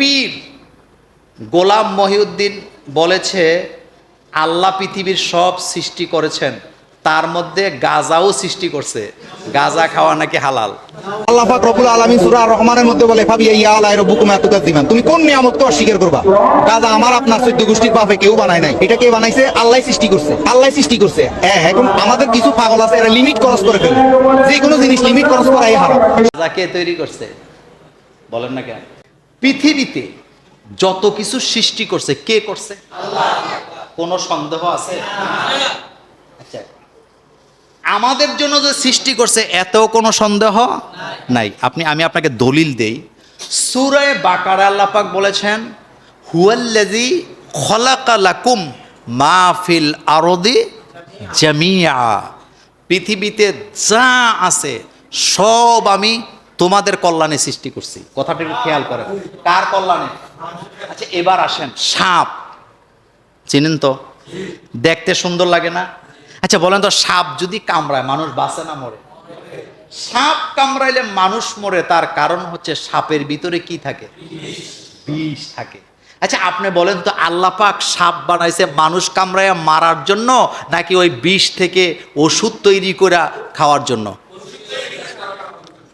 পীর গোলাম মহিউদ্দিন বলেছে আল্লাহ পৃথিবীর সব সৃষ্টি করেছেন তার মধ্যে গাজাও সৃষ্টি করছে। গাজা খাওয়া নাকি হালাল? আল্লাহ পাক রব্বুল আলামিন সূরা রহমানের মধ্যে বলে ফাবি ইয়া আলাই রব্বুকুম আতুকাদ্দিমান তুমি কোন নিয়ামতকে অস্বীকার করবা? গাজা আমার আপনার চোদ্দ গোষ্ঠীর বাপে কেউ বানায় নাই। এটা কে বানাইছে? আল্লাহ সৃষ্টি করছে। আল্লাহ সৃষ্টি করছে। হ্যাঁ এখন আমাদের কিছু পাগল আছে এরা লিমিট ক্রস করে ফেলে। যে কোনো জিনিস লিমিট ক্রস করাই হারাম। গাজা কে তৈরি করছে? বলেন না কেন? পৃথিবীতে যত কিছু সৃষ্টি করছে, কে করছে? কোনো সন্দেহ আছে? আচ্ছা আমাদের জন্য যে সৃষ্টি করছে, এতেও কোনো সন্দেহ নাই। আপনি, আমি আপনাকে দলিল দেই। সুরায় বাকারা আল্লাপাক বলেছেন হুয়াল্লাজি খলাকালাকুম মা ফিল আরদি জামিয়া পৃথিবীতে যা আছে, সব আমি তোমাদের কল্যাণে সৃষ্টি করছি। কথাটা একটু খেয়াল করেন। কার কল্যাণে? আচ্ছা এবার আসেন। সাপ। চিনেন তো? দেখতে সুন্দর লাগে না? আচ্ছা বলেন তো, সাপ যদি কামড়ায়, মানুষ বাঁচে না মরে? সাপ কামড়াইলে মানুষ মরে, তার কারণ হচ্ছে সাপের ভিতরে কি থাকে? বিষ থাকে। আচ্ছা আপনি বলেন তো, আল্লাহ পাক সাপ বানাইছে, মানুষ কামড়াইয়া মারার জন্য, নাকি ওই বিষ থেকে ওষুধ তৈরি করে খাওয়ার জন্য?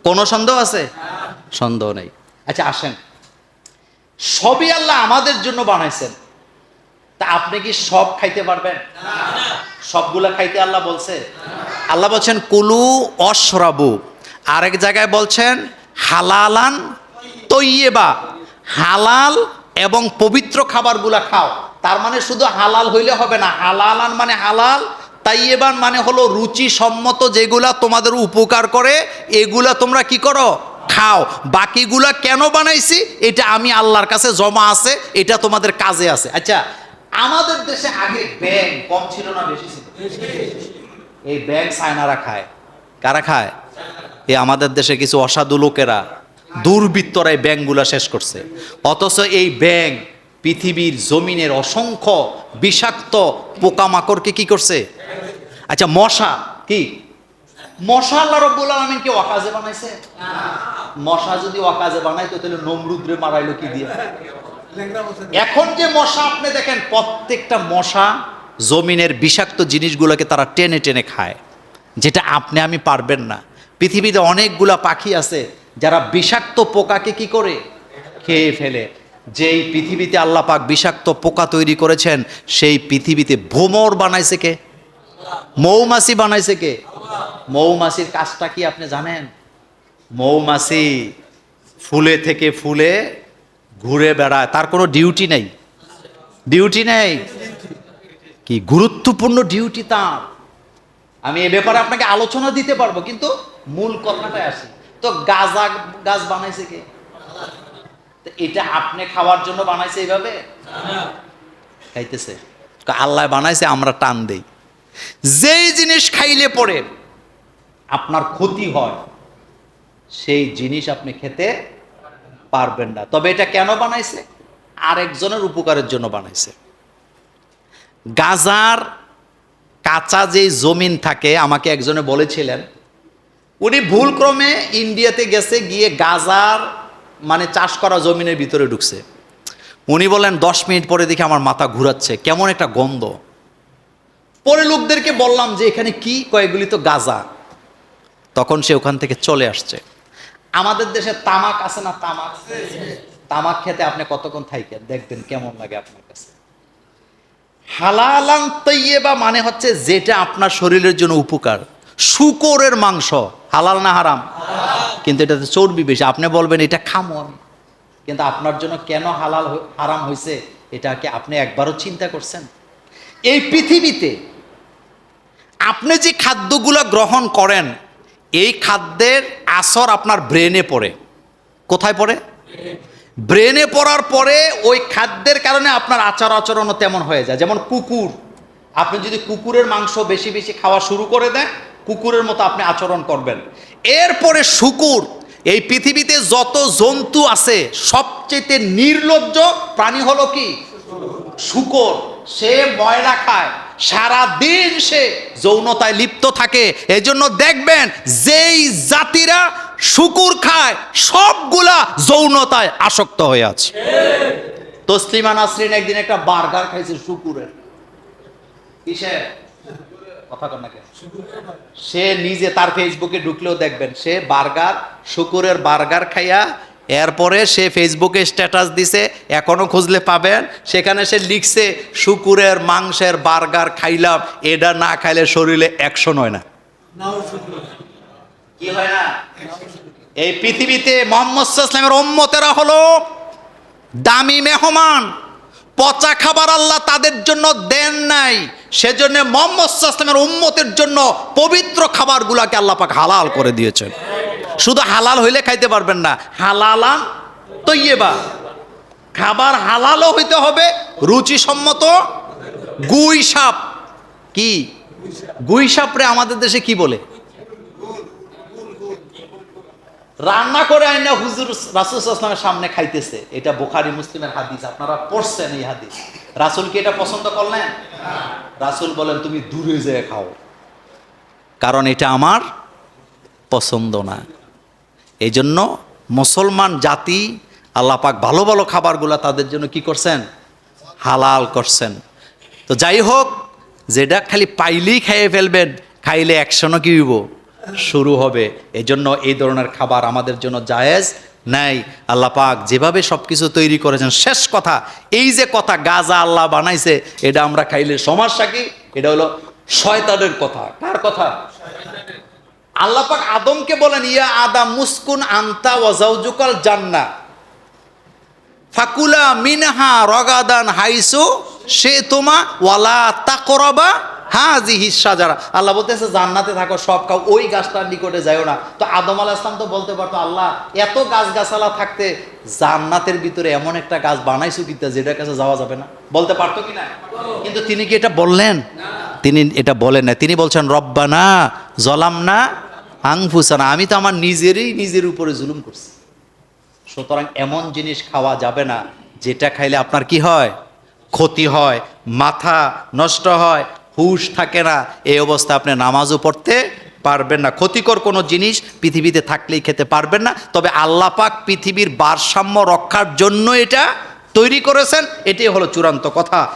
কোনো সন্দেহ আছে? সন্দেহ নেই। আচ্ছা আসেন। সবই আল্লাহ আমাদের জন্য বানাইছেন। তা আপনি কি সব খাইতে পারবেন? সবগুলা খাইতে আল্লাহ বলছে? আল্লাহ বলছেন, কুলু অশ্রাবু। আরেক জায়গায় বলছেন, হালালান তৈয়েবা। হালাল এবং পবিত্র খাবারগুলা খাও। তার মানে শুধু হালাল হইলে হবে না, হালালান মানে হালাল তাইয়েবান মানে হলো রুচি সম্মত যেগুলা তোমাদের উপকার করে, এগুলা তোমরা কি করো? খাও। বাকিগুলা কেন বানাইছি? এটা আমি আল্লাহর কাছে জমা আছে, এটা তোমাদের কাজে আছে। আচ্ছা আমাদের দেশে আগে ব্যাং কম ছিল না বেশি ছিল? এই ব্যাং সায়নারা খায়। কারা খায়? এই আমাদের দেশে কিছু অসাধু লোকেরা দুর্বৃত্তরা এই ব্যাংগুলা শেষ করছে। অথচ এই ব্যাং পৃথিবীর জমিনের অসংখ্য বিষাক্ত পোকামাকড়কে কি করছে? আচ্ছা মশা কি? মশা আল্লাহ রব্বুল আলমিন কি অকাজে বানাইছে? মশা যদি অকাজে বানাইতো, তাহলে নমরুদ্রে মারাইলো কি দিয়ে? এখন যে মশা, আপনি দেখেন, প্রত্যেকটা মশা জমিনের বিষাক্ত জিনিসগুলোকে তারা টেনে টেনে খায়, যেটা আপনি আমি পারবেন না। পৃথিবীতে অনেকগুলা পাখি আছে, যারা বিষাক্ত পোকাকে কি করে? খেয়ে ফেলে। যেই পৃথিবীতে আল্লাহ পাক বিষাক্ত পোকা তৈরি করেছেন, সেই পৃথিবীতে ভোমর বানাইছে কে? মৌমাছি বানাইছে কে? মৌমাছির কাজটা কি আপনি জানেন? মৌমাছি ফুলে থেকে ফুলে ঘুরে বেড়ায়, তার কোনো ডিউটি নেই। ডিউটি নেই। কি গুরুত্বপূর্ণ ডিউটি তার? আমি এ ব্যাপারে আপনাকে আলোচনা দিতে পারব, কিন্তু মূল কথাটায় আসি। তো গাজা গাছ বানাইছে কে? এটা আপনি খাওয়ার জন্য বানাইছে এইভাবে? খাইতেছে। আল্লাহ বানাইছে, আমরা টান দেই। যেই জিনিস খাইলে পরে আপনার ক্ষতি হয়, সেই জিনিস আপনি খেতে পারবেন না। তবে এটা কেন বানাইছে? আরেকজনের উপকারের জন্য বানাইছে। গাজার কাঁচা যে জমিন থাকে, আমাকে একজনে বলেছিলেন, উনি ভুলক্রমে ইন্ডিয়াতে গেছে, গিয়ে গাজার মানে চাষ করা জমিনের ভিতরে ঢুকছে। উনি বলেন দশ মিনিট পরে দেখে আমার মাথা ঘুরাচ্ছে, কেমন একটা গন্ধ। পরে লোকদেরকে বললাম যে, এখানে কি? কয়েকগুলি তো গাজা। তখন সে ওখান থেকে চলে আসছে। আমাদের দেশে তামাক আছে না তামাক? তামাক খেতে আপনি কতক্ষণ থাইকেন? দেখবেন কেমন লাগে আপনার কাছে। হালালান তৈবা মানে হচ্ছে যেটা আপনার শরীরের জন্য উপকার। শুকরের মাংস, হালাল না হারাম? কিন্তু এটাতে চর্বি বেশি। আপনি বলবেন, এটা খামো আমি। কিন্তু আপনার জন্য কেন হালাল হারাম হয়েছে এটাকে আপনি একবারও চিন্তা করছেন? এই পৃথিবীতে আপনি যে খাদ্যগুলো গ্রহণ করেন, এই খাদ্যের আসর আপনার ব্রেনে পড়ে। কোথায় পড়ে? ব্রেনে পড়ার পরে ওই খাদ্যের কারণে আপনার আচার আচরণও তেমন হয়ে যায়। যেমন কুকুর। আপনি যদি কুকুরের মাংস বেশি বেশি খাওয়া শুরু করে দেন কুকুরের মতো আপনি আচরণ করবেন। এরপরে শুকুর, এই পৃথিবীতে যত জন্তু আছে, সবচেয়ে নির্লজ্জ প্রাণী হলো কি? শুকর। সে ময়লা খায় সারা দিন সে যৌনতায় লিপ্ত থাকে। এজন্য দেখবেন, যেই জাতিরা শুকুর খায়, সবগুলা যৌনতায় আসক্ত হয়ে আছে। তসলিমা নাসরিন একদিন একটা বার্গার খাইছে শুকুরের। কিসের? কথা কর না? সে নিজে তার ফেসবুকে ঢুকলেও দেখবেন সে বার্গার শুকুরের বার্গার খাইয়া এরপরে সে ফেসবুকে স্ট্যাটাস দিছে এখনও খুঁজলে পাবেন। সেখানে সে লিখছে শুকুরের মাংসের বার্গার খাইলাম এটা না খাইলে শরীরে অ্যাকশন হয় না। কি হয় না? এই পৃথিবীতে মোহাম্মদ ইসলামের ওম্মতেরা হলো দামি মেহমান। পচা খাবার আল্লাহ তাদের জন্য দেন নাই। সেজন্য মোহাম্মদ ইসলামের উম্মতের জন্য পবিত্র খাবারগুলাকে আল্লাহ পাক হালাল করে দিয়েছেন। শুধু হালাল হইলে খাইতে পারবেন না, হালালান তৈয়েবা। খাবার হালালও হইতে হবে, রুচিসম্মত গুই সাপ। কি? গুই সাপরে আমাদের দেশে কি বলে? রান্না করে আইনা হুজুর রাসুল আসলামের সামনে খাইতেছে। এটা বোখারি মুসলিমের হাদিস, আপনারা পড়ছেন এই হাদিস। রাসুল কি এটা পছন্দ করলেন? রাসুল বলেন, তুমি দূরে যেয়ে খাও। কারণ এটা আমার পছন্দ না। এই জন্য মুসলমান জাতি আল্লাহ পাক ভালো ভালো খাবারগুলা তাদের জন্য কি করছেন? হালাল করছেন। তো যাই হোক, যেটা খালি পাইলেই খাইয়ে ফেলবেন, খাইলে একশনও কি হইব? শুরু হবে। এজন্য এই ধরনের খাবার আমাদের জন্য জায়েজ নাই। আল্লাহ পাক যেভাবে সব কিছু তৈরি করেছেন, শেষ কথা, এই যে কথা গাজা আল্লাহ বানাইছে, এটা আমরা খাইলে সমস্যা কি এটা হলো শয়তানের কথা। কার কথা? আল্লাহ পাক আদমকে বলেন, ইয়া আদম মুসকুন আন্তা ওয়াজাউজুকাল জান্না ফাকুলা মিনহা রগাদান হাইসু সে তোমা ওয়ালা তাকরাবা হাজিহি সাজারা। আল্লাহ বলতেছে, জান্নাতে থাকো, সব কাউ, ওই গাছটার নিকটে যাইও না। তো আদম আলাহ ইসলাম তো বলতে পারতো, আল্লাহ, এত গাছ গাছালা থাকতে জান্নাতের ভিতরে এমন একটা গাছ বানাইছো কিতা যেটার কাছে যাওয়া যাবে না? বলতে পারতো কি না? কিন্তু তিনি কি এটা বললেন? তিনি এটা বলেন না তিনি বলছেন, রব্বানা জলাম না আংফুসানা আমি তো আমার নিজেরই নিজের উপরে জুলুম করছি। সুতরাং এমন জিনিস খাওয়া যাবে না, যেটা খাইলে আপনার কি হয়? ক্ষতি হয়, মাথা নষ্ট হয় হুশ থাকে না, এই অবস্থা আপনি নামাজও পড়তে পারবেন না। ক্ষতিকর কোনো জিনিস পৃথিবীতে থাকলেই খেতে পারবেন না। তবে আল্লাহ পাক পৃথিবীর ভারসাম্য রক্ষার জন্য এটা তৈরি করেছেন। এটাই হলো চূড়ান্ত কথা।